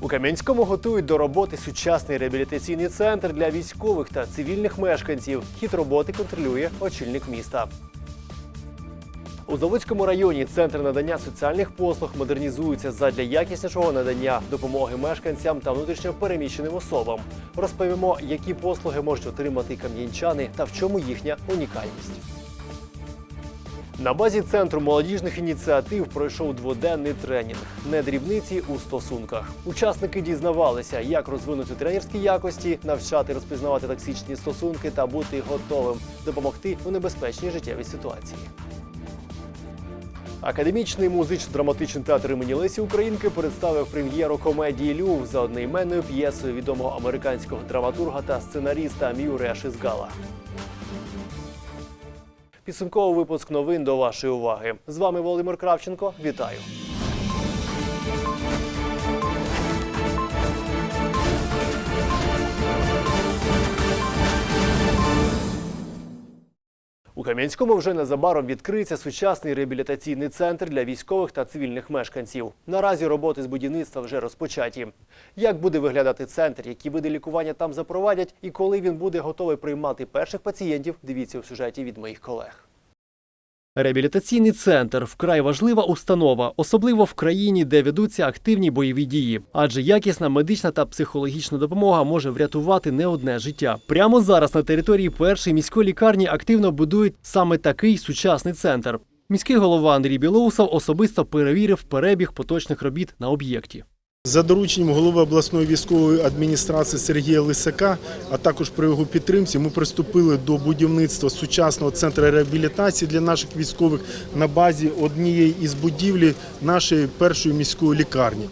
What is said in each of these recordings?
У Кам'янському готують до роботи сучасний реабілітаційний центр для військових та цивільних мешканців. Хід роботи контролює очільник міста. У Заводському районі центр надання соціальних послуг модернізується задля якіснішого надання допомоги мешканцям та внутрішньо переміщеним особам. Розповімо, які послуги можуть отримати кам'янчани та в чому їхня унікальність. На базі центру молодіжних ініціатив пройшов дводенний тренінг не дрібниці у стосунках. Учасники дізнавалися, як розвинути тренерські якості, навчати розпізнавати токсичні стосунки та бути готовим допомогти у небезпечній життєвій ситуації. Академічний музично-драматичний театр імені Лесі Українки представив прем'єру комедії Люв за одноіменною п'єсою відомого американського драматурга та сценаріста Мюррея Шизгала. Підсумковий випуск новин до вашої уваги. З вами Володимир Кравченко. Вітаю. Кам'янському вже незабаром відкриється сучасний реабілітаційний центр для військових та цивільних мешканців. Наразі роботи з будівництва вже розпочаті. Як буде виглядати центр, які види лікування там запровадять, і коли він буде готовий приймати перших пацієнтів, дивіться у сюжеті від моїх колег. Реабілітаційний центр вкрай важлива установа, особливо в країні, де ведуться активні бойові дії. Адже якісна медична та психологічна допомога може врятувати не одне життя. Прямо зараз на території першої міської лікарні активно будують саме такий сучасний центр. Міський голова Андрій Білоусов особисто перевірив перебіг поточних робіт на об'єкті. За дорученням голови обласної військової адміністрації Сергія Лисака, а також при його підтримці, ми приступили до будівництва сучасного центру реабілітації для наших військових на базі однієї із будівлі нашої першої міської лікарні.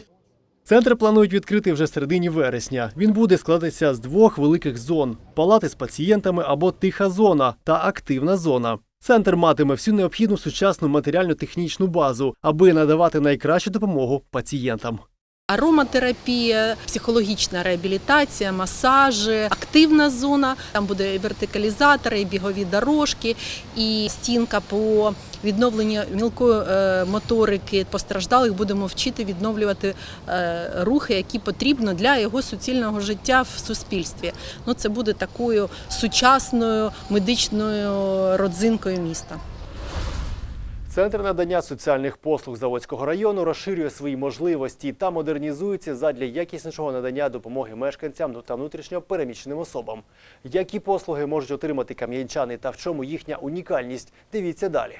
Центр планують відкрити вже середині вересня. Він буде складатися з двох великих зон: палати з пацієнтами або тиха зона та активна зона. Центр матиме всю необхідну сучасну матеріально-технічну базу, аби надавати найкращу допомогу пацієнтам. Ароматерапія, психологічна реабілітація, масажі, активна зона. Там буде вертикалізатори, бігові дорожки, і стінка по відновленню мілкої е, моторики постраждалих. Будемо вчити відновлювати е, рухи, які потрібно для його суцільного життя в суспільстві. Ну це буде такою сучасною медичною родзинкою міста. Центр надання соціальних послуг Заводського району розширює свої можливості та модернізується задля якіснішого надання допомоги мешканцям та внутрішньо переміщеним особам. Які послуги можуть отримати кам'янчани та в чому їхня унікальність? Дивіться далі.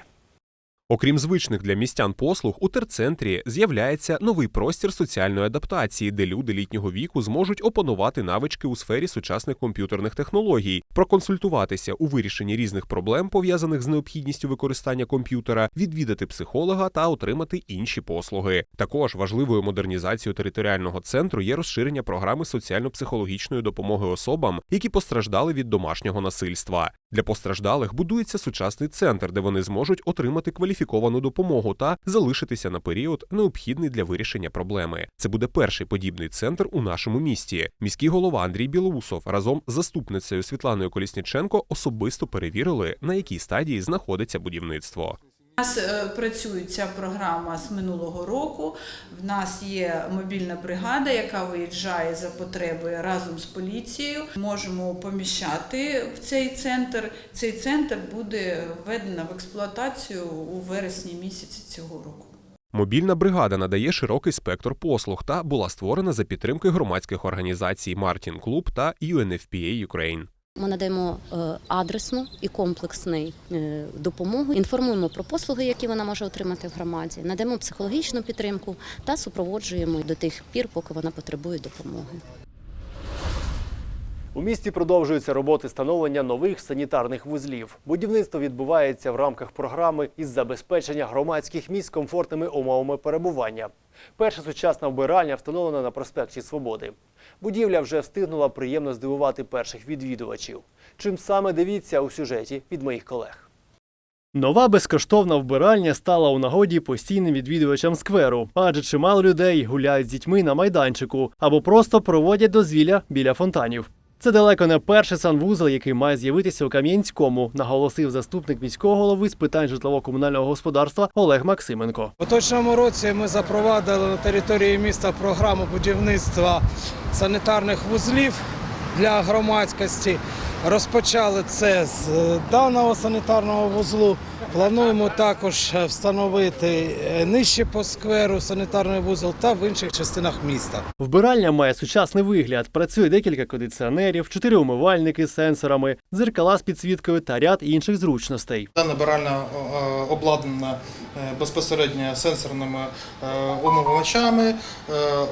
Окрім звичних для містян послуг, у терцентрі з'являється новий простір соціальної адаптації, де люди літнього віку зможуть опанувати навички у сфері сучасних комп'ютерних технологій, проконсультуватися у вирішенні різних проблем, пов'язаних з необхідністю використання комп'ютера, відвідати психолога та отримати інші послуги. Також важливою модернізацією територіального центру є розширення програми соціально-психологічної допомоги особам, які постраждали від домашнього насильства. Для постраждалих будується сучасний центр, де вони зможуть отримати кваліфіковану допомогу та залишитися на період, необхідний для вирішення проблеми. Це буде перший подібний центр у нашому місті. Міський голова Андрій Білоусов разом з заступницею Світланою Колісніченко особисто перевірили, на якій стадії знаходиться будівництво. У нас е, працює ця програма з минулого року. В нас є мобільна бригада, яка виїжджає за потреби разом з поліцією. Можемо поміщати в цей центр. Цей центр буде введено в експлуатацію у вересні місяці цього року. Мобільна бригада надає широкий спектр послуг та була створена за підтримки громадських організацій Мартін Клуб та UNFPA Ukraine. Ми надаємо е, адресну і комплексну е, допомогу, інформуємо про послуги, які вона може отримати в громаді, надаємо психологічну підтримку та супроводжуємо до тих пір, поки вона потребує допомоги. У місті продовжуються роботи встановлення нових санітарних вузлів. Будівництво відбувається в рамках програми із забезпечення громадських місць комфортними умовами перебування. Перша сучасна вбиральня встановлена на проспекті Свободи. Будівля вже встигнула приємно здивувати перших відвідувачів. Чим саме дивіться у сюжеті від моїх колег. Нова безкоштовна вбиральня стала у нагоді постійним відвідувачам скверу, адже чимало людей гуляють з дітьми на майданчику або просто проводять дозвілля біля фонтанів. Це далеко не перший санвузол, який має з'явитися у Кам'янському, наголосив заступник міського голови з питань житлово-комунального господарства Олег Максименко. У поточному році ми запровадили на території міста програму будівництва санітарних вузлів для громадськості. Розпочали це з е, даного санітарного вузлу. Плануємо також е, встановити е, нижче по скверу санітарний вузол та в інших частинах міста. Вбиральня має сучасний вигляд. Працює декілька кондиціонерів, чотири умивальники з сенсорами, дзеркала з підсвіткою та ряд інших зручностей. Дана биральня е, обладнана безпосередньо сенсорними умивачами,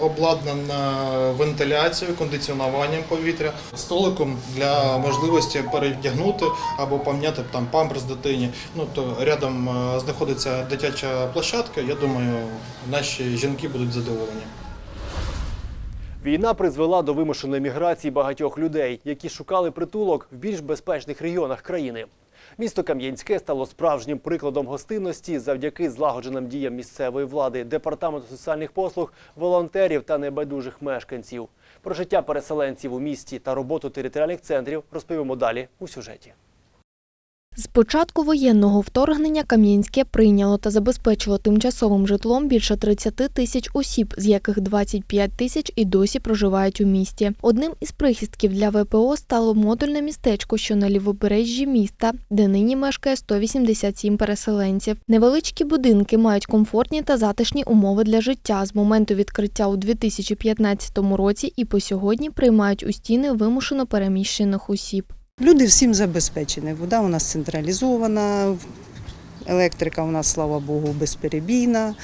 обладнана вентиляцією, кондиціонуванням повітря, столиком для можливості перевдягнути або поміняти там памперс дитині. Ну то рядом е, знаходиться дитяча площадка. Я думаю, наші жінки будуть задоволені. Війна призвела до вимушеної міграції багатьох людей, які шукали притулок в більш безпечних регіонах країни. Місто Кам'янське стало справжнім прикладом гостинності завдяки злагодженим діям місцевої влади, департаменту соціальних послуг, волонтерів та небайдужих мешканців. Про життя переселенців у місті та роботу територіальних центрів розповімо далі у сюжеті. З початку воєнного вторгнення Кам'янське прийняло та забезпечило тимчасовим житлом більше 30 тисяч осіб, з яких 25 тисяч і досі проживають у місті. Одним із прихистків для ВПО стало модульне містечко, що на лівобережжі міста, де нині мешкає 187 переселенців. Невеличкі будинки мають комфортні та затишні умови для життя з моменту відкриття у 2015 році і по сьогодні приймають у стіни вимушено переміщених осіб. Люди всім забезпечені. Вода у нас централізована, електрика у нас, слава Богу, безперебійна,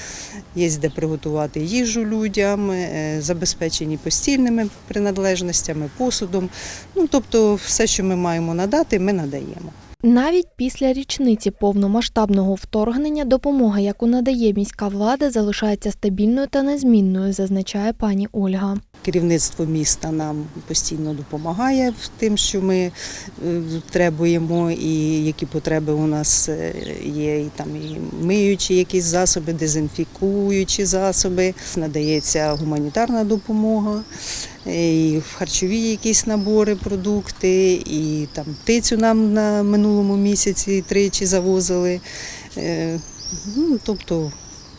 є де приготувати їжу людям, е, забезпечені постільними приналежностями, посудом. Ну, тобто все, що ми маємо надати, ми надаємо. Навіть після річниці повномасштабного вторгнення допомога, яку надає міська влада, залишається стабільною та незмінною, зазначає пані Ольга. Керівництво міста нам постійно допомагає в тим, що ми е, требуємо, і які потреби у нас е, є, і там і миючі якісь засоби, дезінфікуючі засоби. Надається гуманітарна допомога, і харчові якісь набори, продукти, і там птицю нам на минулому місяці тричі завозили. Е, Ну, тобто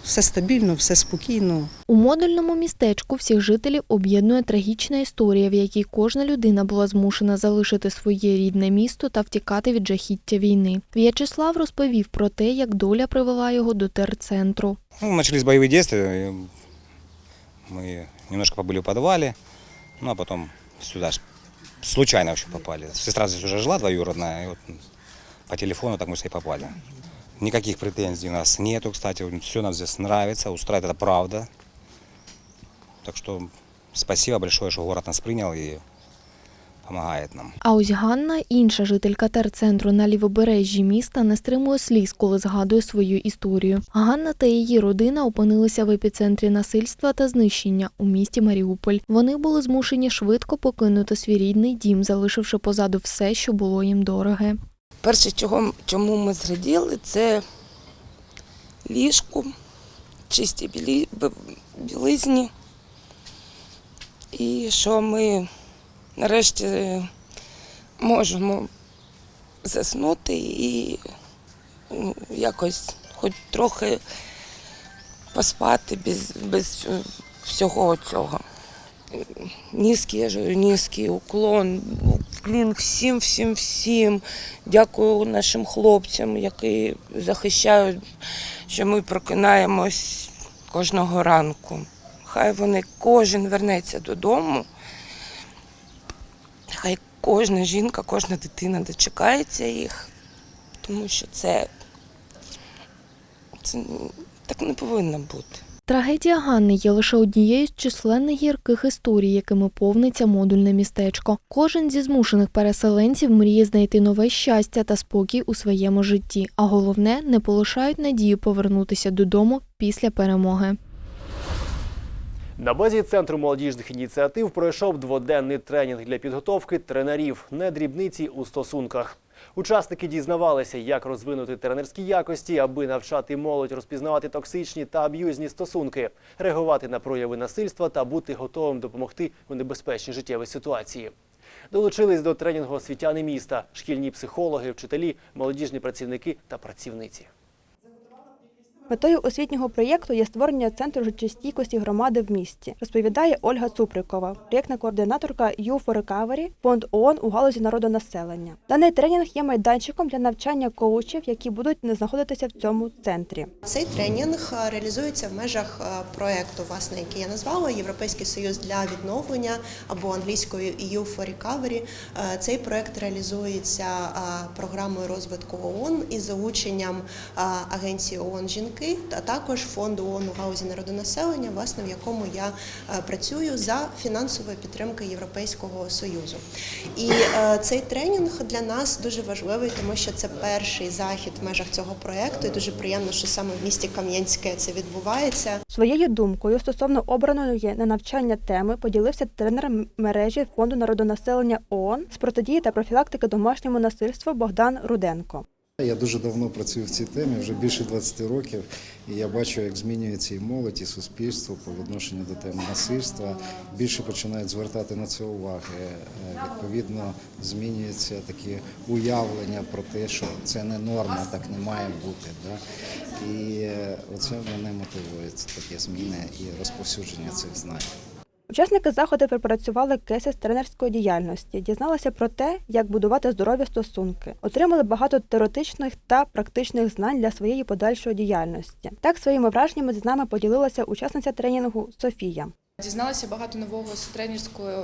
все стабільно, все спокійно. У модульному містечку всіх жителів об'єднує трагічна історія, в якій кожна людина була змушена залишити своє рідне місто та втікати від жахіття війни. В'ячеслав розповів про те, як доля привела його до терцентру. Ну, начались боевые действия, и мы немножко побыли в подвале, Ну а потом сюда ж случайно вообще попали. Сестра здесь уже жила двоюродная, и вот по телефону так мы с ней попали. Никаких претензий у нас нету, кстати, все нам здесь нравится, устраивает это правда. Так что спасибо большое, что город нас принял и помогает нам. А ось Ганна, інша жителька терцентру на лівобережжі міста, не стримує сліз, коли згадує свою історію. Ганна та її родина опинилися в епіцентрі насильства та знищення у місті Маріуполь. Вони були змушені швидко покинути свій рідний дім, залишивши позаду все, що було їм дороге. Перше, чого, чому ми зраділи, це ліжку, чисті білі, білизні. І що ми нарешті можемо заснути і ну, якось хоч трохи поспати без, без е, всього цього. Низький, я ж говорю, низький уклон, уклін всім, всім, всім. Дякую нашим хлопцям, які захищають, що ми прокинаємось кожного ранку. Хай вони кожен вернеться додому. Хай кожна жінка, кожна дитина дочекається їх, тому що це, це так не повинно бути. Трагедія Ганни є лише однією з численних гірких історій, якими повниться модульне містечко. Кожен зі змушених переселенців мріє знайти нове щастя та спокій у своєму житті, а головне не полишають надію повернутися додому після перемоги. На базі центру молодіжних ініціатив пройшов дводенний тренінг для підготовки тренерів не дрібниці у стосунках. Учасники дізнавалися, як розвинути тренерські якості, аби навчати молодь розпізнавати токсичні та аб'юзні стосунки, реагувати на прояви насильства та бути готовим допомогти у небезпечній життєвій ситуації. Долучились до тренінгу освітяни міста, шкільні психологи, вчителі, молодіжні працівники та працівниці. Метою освітнього проєкту є створення центру життєстійкості громади в місті, розповідає Ольга Цуприкова, проєктна координаторка You for Recovery, фонд ООН у галузі народонаселення. Даний тренінг є майданчиком для навчання коучів, які будуть знаходитися в цьому центрі. Цей тренінг е, реалізується в межах е, проекту, власне, який я назвала Європейський союз для відновлення або англійською EU for Recovery. Цей проект реалізується е, програмою розвитку ООН із залученням агенції ООН жінки, а також фонду ООН у галузі народонаселення, власне, в якому я е, працюю за фінансової підтримки Європейського союзу. І е, цей тренінг для нас дуже важливий, тому що це перший захід в межах цього проекту. І дуже приємно, що саме в місті Кам'янське це відбувається. Своєю думкою стосовно обраної на навчання теми поділився тренер мережі фонду народонаселення ООН з протидії та профілактики домашньому насильству Богдан Руденко. Я дуже давно працюю в цій темі, вже більше 20 років, і я бачу, як змінюється і молодь, і суспільство по відношенню до теми насильства. Більше починають звертати на це уваги. Е, Відповідно, змінюються такі уявлення про те, що це не норма, так не має бути. Да? І е, оце мене мотивує це такі зміни і розповсюдження цих знань. Учасники заходу пропрацювали кейси з тренерської діяльності, дізналися про те, як будувати здорові стосунки, отримали багато теоретичних та практичних знань для своєї подальшої діяльності. Так своїми враженнями з нами поділилася учасниця тренінгу Софія. Дізналася багато нового з тренерської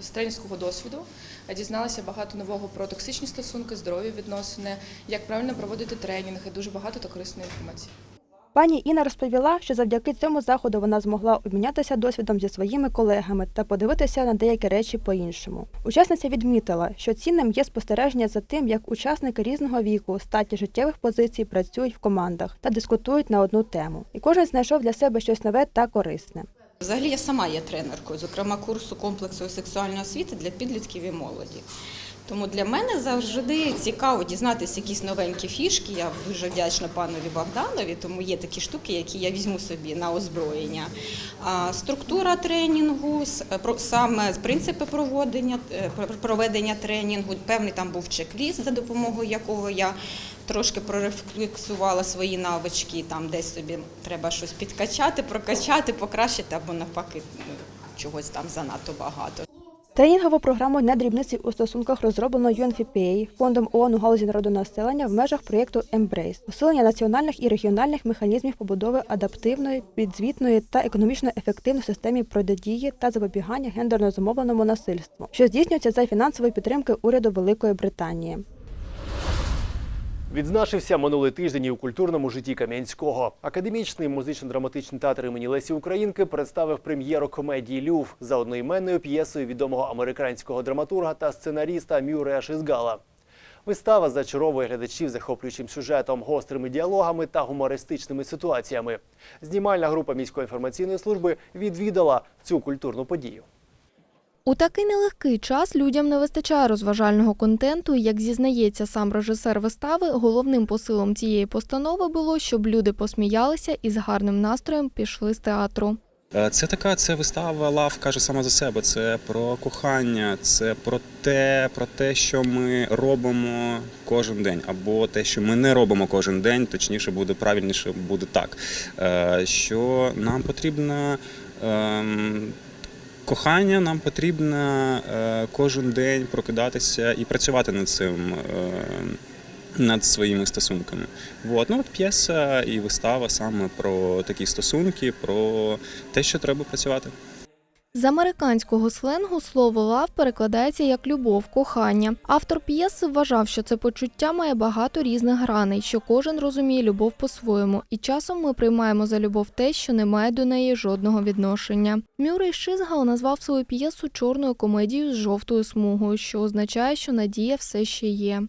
з тренерського досвіду. Дізналася багато нового про токсичні стосунки, здорові відносини, як правильно проводити тренінги. Дуже багато та корисної інформації. Пані Інна розповіла, що завдяки цьому заходу вона змогла обмінятися досвідом зі своїми колегами та подивитися на деякі речі по-іншому. Учасниця відмітила, що цінним є спостереження за тим, як учасники різного віку, статі життєвих позицій працюють в командах та дискутують на одну тему. І кожен знайшов для себе щось нове та корисне. Взагалі я сама є тренеркою, зокрема курсу комплексу сексуальної освіти для підлітків і молоді. Тому для мене завжди цікаво дізнатися якісь новенькі фішки. Я дуже вдячна панові Богданові, тому є такі штуки, які я візьму собі на озброєння. Структура тренінгу, саме принципи проводення, е, проведення тренінгу, певний там був чек-ліст, за допомогою якого я трошки прорефлексувала свої навички, там десь собі треба щось підкачати, прокачати, покращити або навпаки ну, чогось там занадто багато. Тренінгову програму «Не дрібниці у стосунках розроблено UNFPA, фондом ООН у галузі народонаселення в межах проєкту Embrace, посилення національних і регіональних механізмів побудови адаптивної, підзвітної та економічно ефективної системи протидії та запобігання гендерно зумовленому насильству, що здійснюється за фінансової підтримки уряду Великої Британії. Відзначився минулий тиждень і у культурному житті Кам'янського. Академічний музично-драматичний театр імені Лесі Українки представив прем'єру комедії Люв за одноіменною п'єсою відомого американського драматурга та сценаріста Мюрея Шизгала. Вистава зачаровує глядачів захоплюючим сюжетом, гострими діалогами та гумористичними ситуаціями. Знімальна група міської інформаційної служби відвідала цю культурну подію. У такий нелегкий час людям не вистачає розважального контенту. Як зізнається сам режисер вистави, головним посилом цієї постанови було, щоб люди посміялися і з гарним настроєм пішли з театру. Е, Це така це вистава лав каже сама за себе. Це про кохання, це про те, про те, що ми робимо кожен день, або те, що ми не робимо кожен день, точніше буде правильніше буде так. е, Що нам потрібно. Кохання нам потрібно е, кожен день прокидатися і працювати над цим, е, над своїми стосунками. От. Ну, от п'єса і вистава саме про такі стосунки, про те, що треба працювати. З американського сленгу слово лав перекладається як любов, кохання. Автор п'єси вважав, що це почуття має багато різних граней, що кожен розуміє любов по-своєму, і часом ми приймаємо за любов те, що не має до неї жодного відношення. Мюррей Шизгал назвав свою п'єсу чорною комедією з жовтою смугою, що означає, що надія все ще є.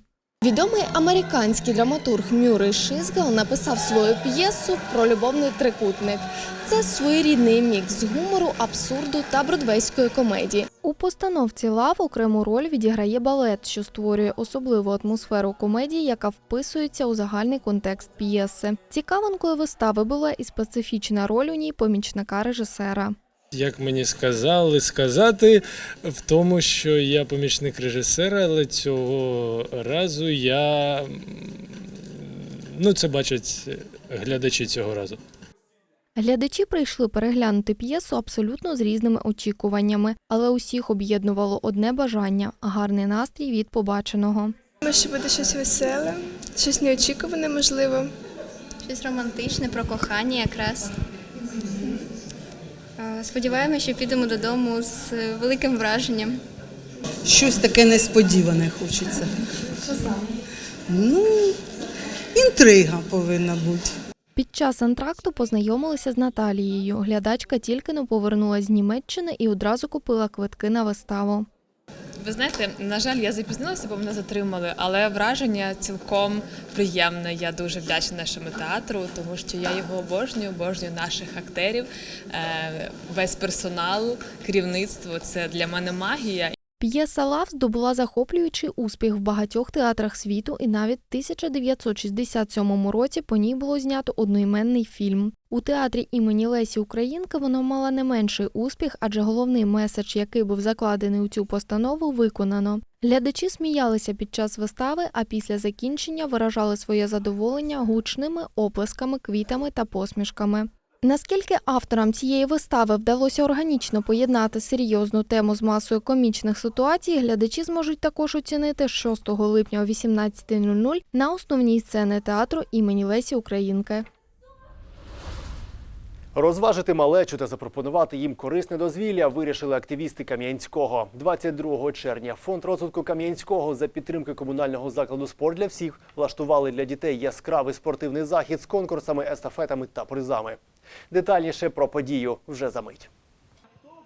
Відомий американський драматург Мюррей Шизгал написав свою п'єсу про любовний трикутник. Це своєрідний мікс гумору, абсурду та бродвейської комедії. У постановці лав окрему роль відіграє балет, що створює особливу атмосферу комедії, яка вписується у загальний контекст п'єси. Цікавинкою вистави була і специфічна роль у ній помічника режисера. Як мені сказали, сказати в тому, що я помічник режисера, але цього разу я ну це бачать глядачі цього разу. Глядачі прийшли переглянути п'єсу абсолютно з різними очікуваннями, але усіх об'єднувало одне бажання гарний настрій від побаченого. Думаю, що буде щось веселе, щось неочікуване, можливо. Щось романтичне про кохання якраз. Сподіваємося, що підемо додому з великим враженням. Щось таке несподіване хочеться. Ну, інтрига повинна бути. Під час антракту познайомилися з Наталією. Глядачка тільки не повернулася з Німеччини і одразу купила квитки на виставу. Ви знаєте, на жаль, я запізнилася, бо мене затримали, але враження цілком приємне. Я дуже вдячна нашому театру, тому що я його обожнюю, обожнюю наших актерів, е, весь персонал, керівництво це для мене магія. П'єса Лав здобула захоплюючий успіх в багатьох театрах світу, і навіть в 1967 році по ній було знято одноіменний фільм. У театрі імені Лесі Українки вона мала не менший успіх, адже головний меседж, який був закладений у цю постанову, виконано. Глядачі сміялися під час вистави, а після закінчення виражали своє задоволення гучними оплесками, квітами та посмішками. Наскільки авторам цієї вистави вдалося органічно поєднати серйозну тему з масою комічних ситуацій, глядачі зможуть також оцінити 6 липня о 18.00 на основній сцені театру імені Лесі Українки. Розважити малечу та запропонувати їм корисне дозвілля вирішили активісти Кам'янського. 22 червня фонд розвитку Кам'янського за підтримки комунального закладу спорт для всіх влаштували для дітей яскравий спортивний захід з конкурсами, естафетами та призами. Детальніше про подію вже за мить.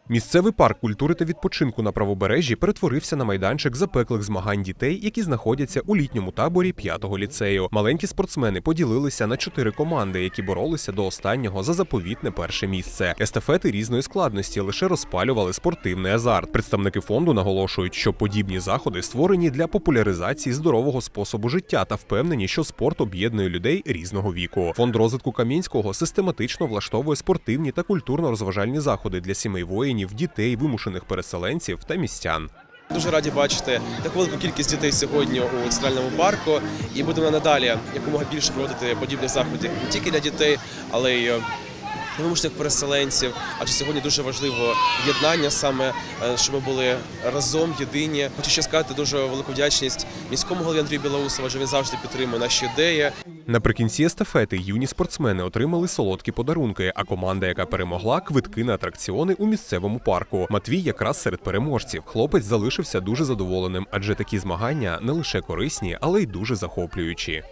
Місцевий парк культури та відпочинку на правобережжі перетворився на майданчик запеклих змагань дітей, які знаходяться у літньому таборі 5-го ліцею. Маленькі спортсмени поділилися на чотири команди, які боролися до останнього за заповітне перше місце. Естафети різної складності лише розпалювали спортивний азарт. Представники фонду наголошують, що подібні заходи створені для популяризації здорового способу життя та впевнені, що спорт об'єднує людей різного віку. Фонд розвитку Кам'янського систематично влаштовує спортивні та культурно-розважальні заходи для сімей воїнів, дітей, вимушених переселенців та містян. Дуже раді бачити таку велику кількість дітей сьогодні у центральному парку, і будемо надалі якомога більше проводити подібних заходів не тільки для дітей, але й е, вимушених переселенців. Адже сьогодні дуже важливо єднання саме, е, щоб ми були разом, єдині. Хочу ще сказати дуже велику вдячність міському голові Андрію Білоусову, адже він завжди підтримує наші ідеї. Наприкінці естафети юні спортсмени отримали солодкі подарунки, а команда, яка перемогла, квитки на атракціони у місцевому парку. Матвій якраз серед переможців. Хлопець залишився дуже задоволеним, адже такі змагання не лише корисні, але й дуже захоплюючі.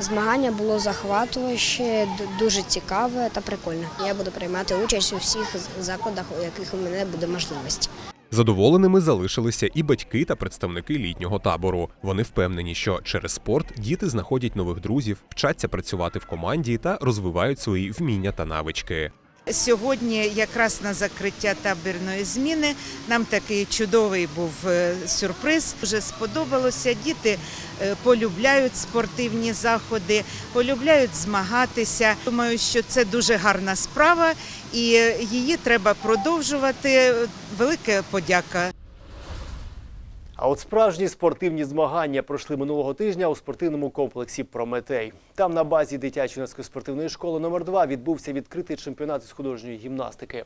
Змагання було захватуюче, дуже цікаве та прикольне. Я буду приймати участь у всіх закладах, у яких у мене буде можливість. Задоволеними залишилися і батьки та представники літнього табору. Вони впевнені, що через спорт діти знаходять нових друзів, вчаться працювати в команді та розвивають свої вміння та навички. Сьогодні, якраз на закриття табірної зміни, нам такий чудовий був е, сюрприз. Дуже сподобалося. Діти е, полюбляють спортивні заходи, полюбляють змагатися. Думаю, що це дуже гарна справа, і е, її треба продовжувати. Велика подяка. А от справжні спортивні змагання пройшли минулого тижня у спортивному комплексі Прометей. Там на базі дитячо-юнацької спортивної школи номер 2 відбувся відкритий чемпіонат з художньої гімнастики.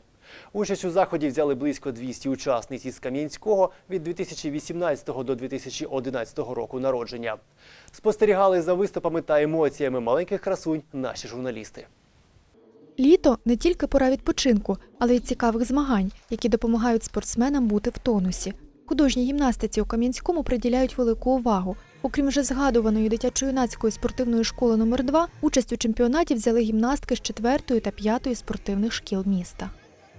Участь у заході взяли близько 200 учасниць із Кам'янського від 2018 до 2011 року народження. Спостерігали за виступами та емоціями маленьких красунь наші журналісти. Літо не тільки пора відпочинку, але й цікавих змагань, які допомагають спортсменам бути в тонусі. Художній гімнастиці у Кам'янському приділяють велику увагу. Окрім вже згадуваної дитячо-юнацької спортивної школи номер 2 участь у чемпіонаті взяли гімнастки з 4 та 5 спортивних шкіл міста.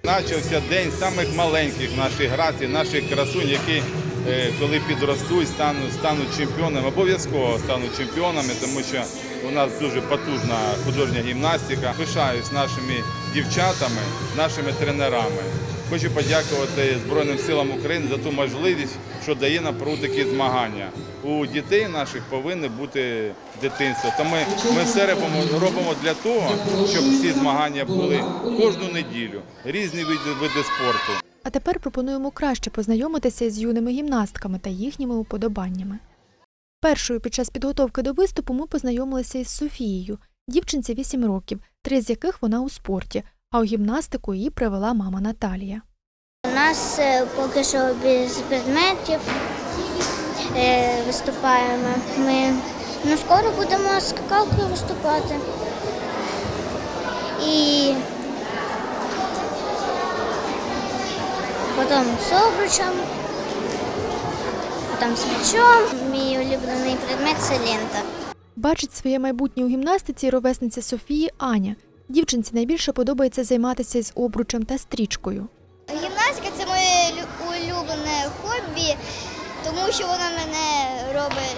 Начався день самих маленьких наших грацій, наших красунь, які е, коли підростуть, стануть, стануть чемпіонами, обов'язково стануть чемпіонами, тому що у нас дуже потужна художня гімнастика. Пишаюсь нашими дівчатами, нашими тренерами. Хочу подякувати Збройним силам України за ту можливість, що дає нам проводити такі змагання. У дітей наших повинно бути дитинство. Тому ми, ми все робимо, для того, щоб ці змагання були кожну неділю, різні види, види спорту. А тепер пропонуємо краще познайомитися із юними гімнастками та їхніми уподобаннями. Першою під час підготовки до виступу ми познайомилися із Софією. Дівчинці 8 років, три з яких вона у спорті, а у гімнастику її привела мама Наталія. У нас е, поки що без предметів е, виступаємо. Ми ну, скоро будемо скакалкою виступати. І потім з обручем, потім з м'ячом. Мій улюблений предмет це лента. Бачить своє майбутнє у гімнастиці ровесниця Софії Аня. Дівчинці найбільше подобається займатися з обручем та стрічкою. Гімнастика це моє улюблене хобі, тому що вона мене робить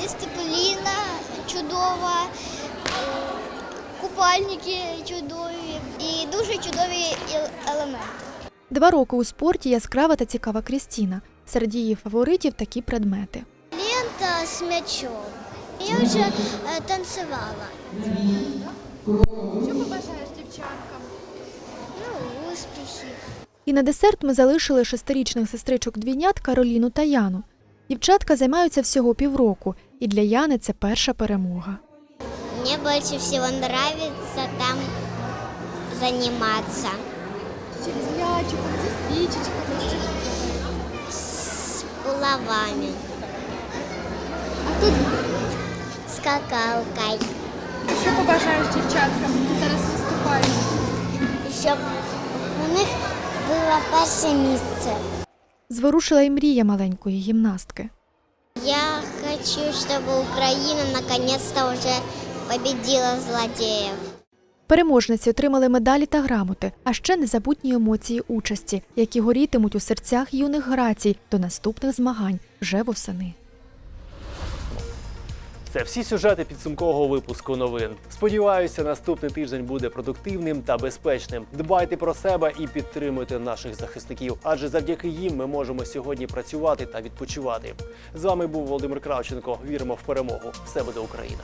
дисципліна чудова, купальники чудові і дуже чудові елементи. Два роки у спорті яскрава та цікава Крістіна. Серед її фаворитів такі предмети. Лента з м'ячом. Я вже е, танцювала. Що побажаєш дівчаткам? Ну, успіхів. І на десерт ми залишили шестирічних сестричок двійнят Кароліну та Яну. Дівчатка займаються всього півроку, і для Яни це перша перемога. Мне больше всего нравится там заниматься. З м'ячиком, зі стрічечками, булавами, А тут скакалкой. що побажаєш дівчаткам, які зараз виступають? Щоб у них було перше місце. Зворушила й мрія маленької гімнастки. Я хочу, чтобы Украина наконец-то уже победила злодеев. Переможниці отримали медалі та грамоти, а ще незабутні емоції участі, які горітимуть у серцях юних грацій до наступних змагань вже восени. Це всі сюжети підсумкового випуску новин. Сподіваюся, наступний тиждень буде продуктивним та безпечним. Дбайте про себе і підтримуйте наших захисників, адже завдяки їм ми можемо сьогодні працювати та відпочивати. З вами був Володимир Кравченко. Віримо в перемогу. Все буде Україна.